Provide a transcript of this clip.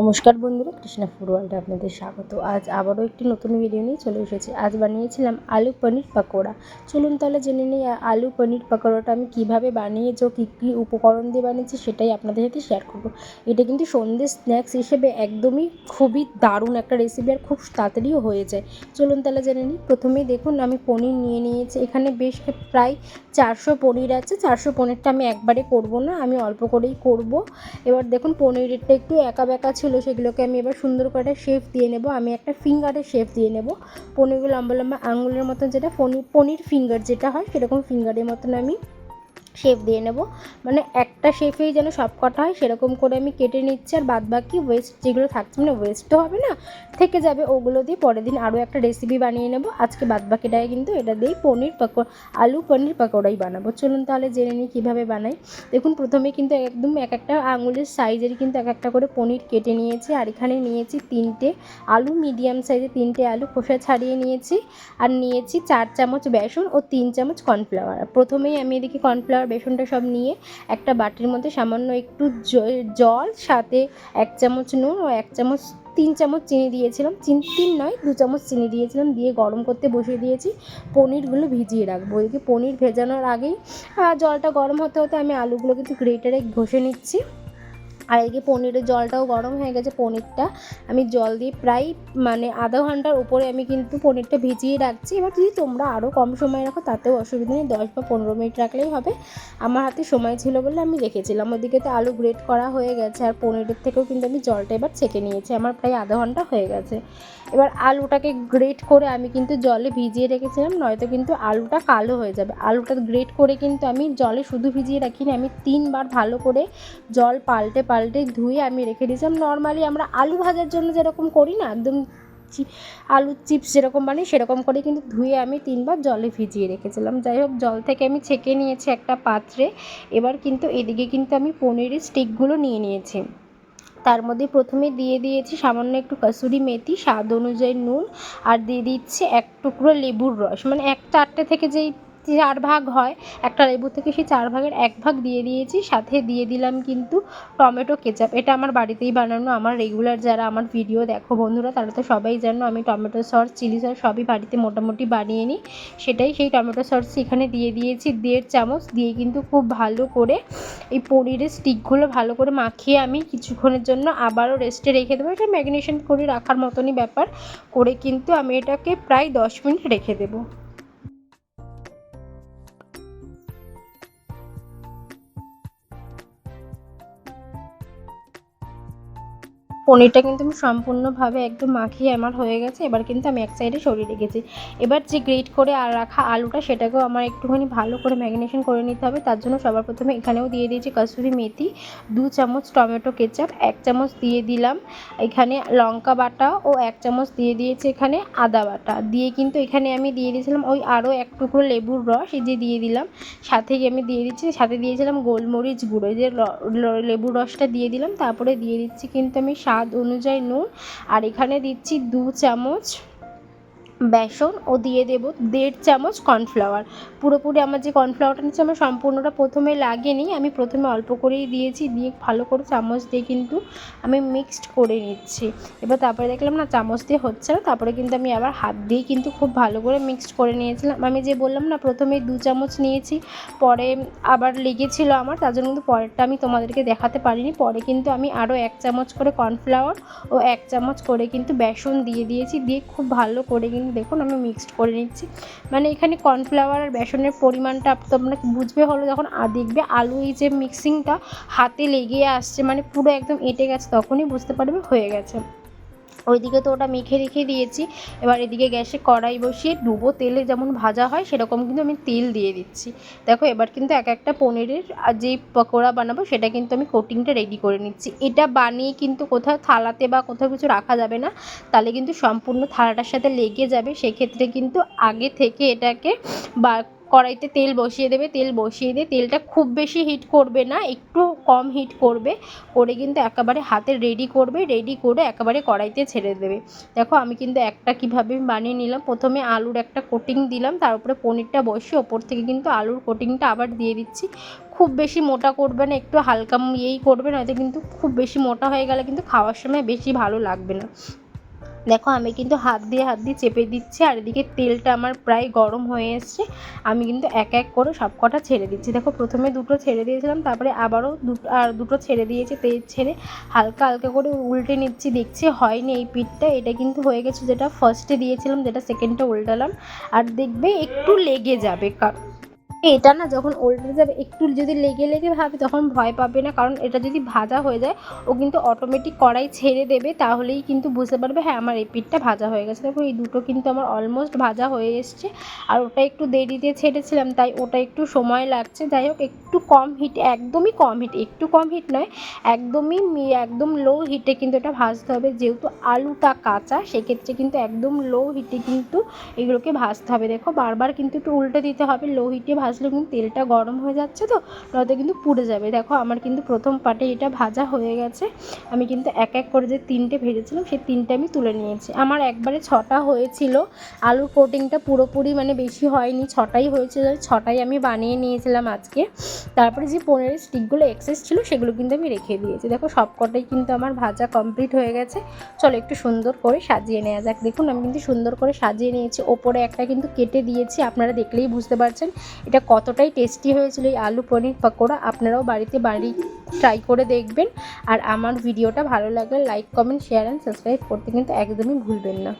নমস্কার বন্ধুরা, কৃষ্ণা ফুড ওয়ার্ল্ডে আপনাদের স্বাগত। আজ আবারও একটি নতুন ভিডিও নিয়ে চলে এসেছি। আজ বানিয়েছিলাম আলু পনির পাকোড়া। চলুন তাহলে জেনে নিই আলু পনির পাকোড়াটা আমি কীভাবে বানিয়েছি, কী কী উপকরণ দিয়ে বানিয়েছি সেটাই আপনাদের সাথে শেয়ার করব। এটা কিন্তু সন্ধ্যে স্ন্যাক্স হিসেবে একদমই খুবই দারুণ একটা রেসিপি আর খুব তাড়াতাড়িও হয়ে যায়। চলুন তাহলে জেনে নিই। প্রথমেই দেখুন, আমি পনির নিয়ে নিয়েছি। এখানে বেশ প্রায় চারশো পনির আছে। চারশো পনিরটা আমি একবারে করব না, আমি অল্প করেই করব। এবার দেখুন, পনিরেরটা একটু একা বেঁকা ছিল। সেগুলোকে আমি এবার সুন্দর করে শেপ দিয়ে নেব। আমি একটা ফিঙ্গারের শেপ দিয়ে নেব। পনিরগুলো লম্বা লম্বা আঙুলের মতন যেটা পনির পনির ফিঙ্গার যেটা হয় সেরকম ফিঙ্গারের মতন আমি শেপ দিয়ে নেব। মানে একটা শেপেই যেন সব কটা হয়, সেরকম করে আমি কেটে নিচ্ছি আর বাদ বাকি ওয়েস্ট যেগুলো থাকছে মানে ওয়েস্ট তো হবে না, থেকে যাবে ওগুলো দিয়ে পরের দিন আরও একটা রেসিপি বানিয়ে নেব। আজকে বাদ বাকিটায় কিন্তু এটা দিয়েই পনির পাকোড়া আলু পনির পাকোড়াই বানাবো। চলুন তাহলে জেনে নিই কীভাবে বানাই। দেখুন, প্রথমে কিন্তু একদম এক একটা আঙুলের সাইজের কিন্তু এক একটা করে পনির কেটে নিয়েছি আর এখানে নিয়েছি তিনটে আলু মিডিয়াম সাইজের তিনটে আলু খোসা ছাড়িয়ে নিয়েছি। আর নিয়েছি চার চামচ বেসন ও তিন চামচ কর্নফ্লাওয়ার প্রথমেই আমি এদিকে কর্নফ্লাওয়ার বেসনটা সব নিয়ে একটা বাটির মধ্যে সামান্য একটু জল, সাথে এক চামচ নুন ও এক চামচ, তিন চামচ চিনি দিয়েছিলাম। চিন, তিন নয়, দু চামচ চিনি দিয়েছিলাম, দিয়ে গরম করতে বসিয়ে দিয়েছি। পনিরগুলো ভিজিয়ে রাখব। ওইদিকে পনির ভেজানোর আগেই জলটা গরম হতে হতে আমি আলুগুলো কিন্তু গ্রেটারে ঘষে নিচ্ছি। আর এদিকে পনিরের জলটাও গরম হয়ে গেছে পনিরটা। আমি জল দিয়ে প্রায় মানে আধা ঘণ্টার উপরে আমি কিন্তু পনিরটা ভিজিয়ে রাখছি। এবার যদি তোমরা আরও কম সময় রাখো, তাতেও অসুবিধা নেই। দশ বা পনেরো মিনিট রাখলেই হবে। আমার হাতে সময় ছিল বলে আমি রেখেছিলাম। ওদিকে তো আলু গ্রেট করা হয়ে গেছে আর পনিরের থেকেও কিন্তু আমি জলটা এবার ছেঁকে নিয়েছি। আমার প্রায় আধা ঘণ্টা হয়ে গেছে। এবার আলুটাকে গ্রেট করে আমি কিন্তু জলে ভিজিয়ে রেখেছিলাম, নয়তো কিন্তু আলুটা কালো হয়ে যাবে। আলুটা গ্রেট করে কিন্তু আমি জলে শুধু ভিজিয়ে রাখিনি, আমি তিনবার ভালো করে জল পাল্টে পাল্টে ধুয়ে আমি রেখে দিয়েছিলাম। নর্মালি আমরা আলু ভাজার জন্য যেরকম করি না, একদম আলুর চিপস যেরকম বানাই সেরকম করে কিন্তু ধুয়ে আমি তিনবার জলে ভিজিয়ে রেখেছিলাম। যাই হোক, জল থেকে আমি ছেঁকে নিয়েছি একটা পাত্রে। এবার কিন্তু এদিকে কিন্তু আমি পনিরের স্টিকগুলো নিয়ে নিয়েছি। তার মধ্যে প্রথমে দিয়ে দিয়েছি সামান্য একটু কাসুরি মেথি, স্বাদ অনুযায়ী নুন, আর দিয়ে দিচ্ছি এক টুকরো লেবুর রস। মানে এক চারটে থেকে যেই চার ভাগ হয়। একটা লেবু থেকে সেই চার ভাগের এক ভাগ দিয়ে দিয়েছি, সাথে দিয়ে দিলাম কিন্তু টমেটো কেচাপ। এটা আমার বাড়িতেই বানানো, আমার রেগুলার যারা আমার ভিডিও দেখো বন্ধুরা, তারা তো সবাই জানো আমি টমেটো সস, চিলি সস সবই বাড়িতে মোটামুটি বানিয়ে নিই। সেটাই সেই টমেটো সস এখানে দিয়ে দিয়েছি দেড় চামচ, দিয়ে কিন্তু খুব ভালো করে এই পনিরের স্টিকগুলো ভালো করে মাখিয়ে আমি কিছুক্ষণের জন্য আবারও রেস্টে রেখে দেবো। এটা ম্যাগনেশন করে রাখার মতনই ব্যাপার, করে কিন্তু আমি এটাকে প্রায় দশ মিনিট রেখে দেবো। পনিরটা কিন্তু আমি সম্পূর্ণভাবে একদম মাখিয়ে আমার হয়ে গেছে। এবার কিন্তু আমি এক সাইডে সরিয়ে রেখেছি। এবার যে গ্রেট করে আর রাখা আলুটা সেটাকেও আমার একটুখানি ভালো করে ম্যারিনেশন করে নিতে হবে। তার জন্য সবার প্রথমে এখানেও দিয়ে দিয়েছি কসুরি মেথি, দু চামচ টমেটো কেচাপ, এক চামচ দিয়ে দিলাম এখানে লঙ্কা বাটা ও এক চামচ দিয়ে দিয়েছি এখানে আদা বাটা। দিয়ে কিন্তু এখানে আমি দিয়ে দিয়েছিলাম ওই আরও এক টুকরো লেবুর রস, এই যে দিয়ে দিলাম। সাথেই আমি দিয়ে দিচ্ছি, সাথে দিয়েছিলাম গোলমরিচ গুঁড়ো যে লেবুর রসটা দিয়ে দিলাম। তারপরে দিয়ে দিচ্ছি কিন্তু আমি স্বাদ অনুযায়ী নুন। আর এখানে দিচ্ছি দু চামচ বেসন ও দিয়ে দেবো দেড় চামচ কর্নফ্লাওয়ার। পুরোপুরি আমার যে কর্নফ্লাওয়ারটা নিচ্ছে আমার সম্পূর্ণটা প্রথমে লাগেনি। আমি প্রথমে অল্প করেই দিয়েছি, দিয়ে ভালো করে চামচ দিয়ে কিন্তু আমি মিক্সড করে নিচ্ছি। এবার তারপরে দেখলাম না চামচ দিয়ে হচ্ছে না, তারপরে কিন্তু আমি আবার হাত দিয়ে কিন্তু খুব ভালো করে মিক্সড করে নিয়েছিলাম। আমি যে বললাম না প্রথমে দু চামচ নিয়েছি, পরে আবার লেগেছিল আমার, তার জন্য কিন্তু পরেরটা আমি তোমাদেরকে দেখাতে পারিনি। পরে কিন্তু আমি আরও এক চামচ করে কর্নফ্লাওয়ার ও এক চামচ করে কিন্তু বেসন দিয়ে দিয়েছি, দিয়ে খুব ভালো করে কিন্তু দেখুন, আমি মিক্সড করে নিচ্ছি। মানে এখানে কর্নফ্লাওয়ার আর বেসনের পরিমাণটা তোমরা বুঝবে? হলো যখন দেখবে আলু এই যে মিক্সিংটা হাতে লেগে আসছে মানে পুরো একদম এঁটে গেছে, তখনই বুঝতে পারবে হয়ে গেছে। ওইদিকে তো ওটা মেখে রেখে দিয়েছি। এবার এদিকে গ্যাসে কড়াই বসিয়ে ডুবো তেলে যেমন ভাজা হয় সেরকম কিন্তু আমি তেল দিয়ে দিচ্ছি। দেখো এবার কিন্তু এক একটা পনিরের যেই পকোড়া বানাবো সেটা কিন্তু আমি কোটিংটা রেডি করে নিচ্ছি। এটা বানিয়ে কিন্তু কোথাও থালাতে বা কোথাও কিছু রাখা যাবে না। তাহলে কিন্তু সম্পূর্ণ থালাটার সাথে লেগে যাবে। সেক্ষেত্রে কিন্তু আগে থেকে এটাকে বা কড়াইতে তেল বসিয়ে দেবে, তেল বসিয়ে দিয়ে তেলটা খুব বেশি হিট করবে না, একটু কম হিট করবে, করে কিন্তু একেবারে হাতে রেডি করবে রেডি করে একেবারে কড়াইতে ছেড়ে দেবে। দেখো আমি কিন্তু একটা কীভাবে বানিয়ে নিলাম, প্রথমে আলুর একটা কোটিং দিলাম, তার উপরে পনিরটা বসিয়ে ওপর থেকে কিন্তু আলুর কোটিংটা আবার দিয়ে দিচ্ছি। খুব বেশি মোটা করবে না, একটু হালকা ইয়েই করবে, নয়তো কিন্তু খুব বেশি মোটা হয়ে গেলে কিন্তু খাওয়ার সময় বেশি ভালো লাগবে না। দেখো, আমি কিন্তু হাত দিয়ে হাত দিয়ে চেপে দিচ্ছি, আর এদিকে তেলটা আমার প্রায় গরম হয়ে এসছে। আমি কিন্তু এক এক করে সব কটা ছেড়ে দিচ্ছি। দেখো, প্রথমে দুটো ছেড়ে দিয়েছিলাম, তারপরে আবারও দুটো, আর দুটো ছেড়ে দিয়েছি, তেল ছেড়ে হালকা হালকা করে উল্টে নিচ্ছি। দেখছি হয়নি এই পিঠটা, এটা কিন্তু হয়ে গেছে যেটা ফার্স্টে দিয়েছিলাম, যেটা সেকেন্ডটা উল্টালাম। আর দেখবে একটু লেগে যাবে এটা না যখন উল্টে যাবে, একটু যদি লেগে লেগে ভাবে তখন ভয় পাবে না। কারণ এটা যদি ভাজা হয়ে যায়, ও কিন্তু অটোমেটিক কড়াই ছেড়ে দেবে, তাহলেই কিন্তু বুঝতে পারবে হ্যাঁ আমার এই ভাজা হয়ে গেছে। দেখো, এই দুটো কিন্তু আমার অলমোস্ট ভাজা হয়ে এসছে। আর ওটা একটু দেরিতে ছেড়েছিলাম, তাই ওটা একটু সময় লাগছে। যাই হোক, একটু কম হিট একদমই কম হিট একটু কম হিট নয়, একদমই একদম লো হিটে কিন্তু এটা ভাজতে হবে। যেহেতু আলুটা কাঁচা, সেক্ষেত্রে কিন্তু একদম লো হিটে কিন্তু এগুলোকে ভাজতে হবে। দেখো, বারবার কিন্তু একটু উল্টে দিতে হবে লো হিটে ভাজলে কিন্তু তেলটা গরম হয়ে যাচ্ছে তো নয়তো কিন্তু পুড়ে যাবে। দেখো, আমার কিন্তু প্রথম পাটে এটা ভাজা হয়ে গেছে। আমি কিন্তু এক এক করে যে তিনটে ভেজেছিলাম, সেই তিনটে আমি তুলে নিয়েছি। আমার একবারে ছটা হয়েছিল। আলুর কোটিংটা পুরোপুরি মানে বেশি হয়নি, ছটাই হয়েছিল। ছটাই আমি বানিয়ে নিয়েছিলাম আজকে। তারপরে যে পনেরো স্টিকগুলো এক্সেস ছিল, সেগুলো কিন্তু আমি রেখে দিয়েছি। দেখো সব কটাই কিন্তু আমার ভাজা কমপ্লিট হয়ে গেছে। চলো একটু সুন্দর করে সাজিয়ে নেওয়া যাক। দেখুন, আমি কিন্তু সুন্দর করে সাজিয়ে নিয়েছি। ওপরে একটা কিন্তু কেটে দিয়েছি, আপনারা দেখলেই বুঝতে পারছেন। এটা কতটাই টেস্টি হয়েছিল এই আলু পনির পকোড়া, আপনারাও বাড়িতে বাড়ি ট্রাই করে দেখবেন। আর আমার ভিডিওটা ভালো লাগলে like comment share and subscribe করতে কিন্তু একদমই ভুলবেন না।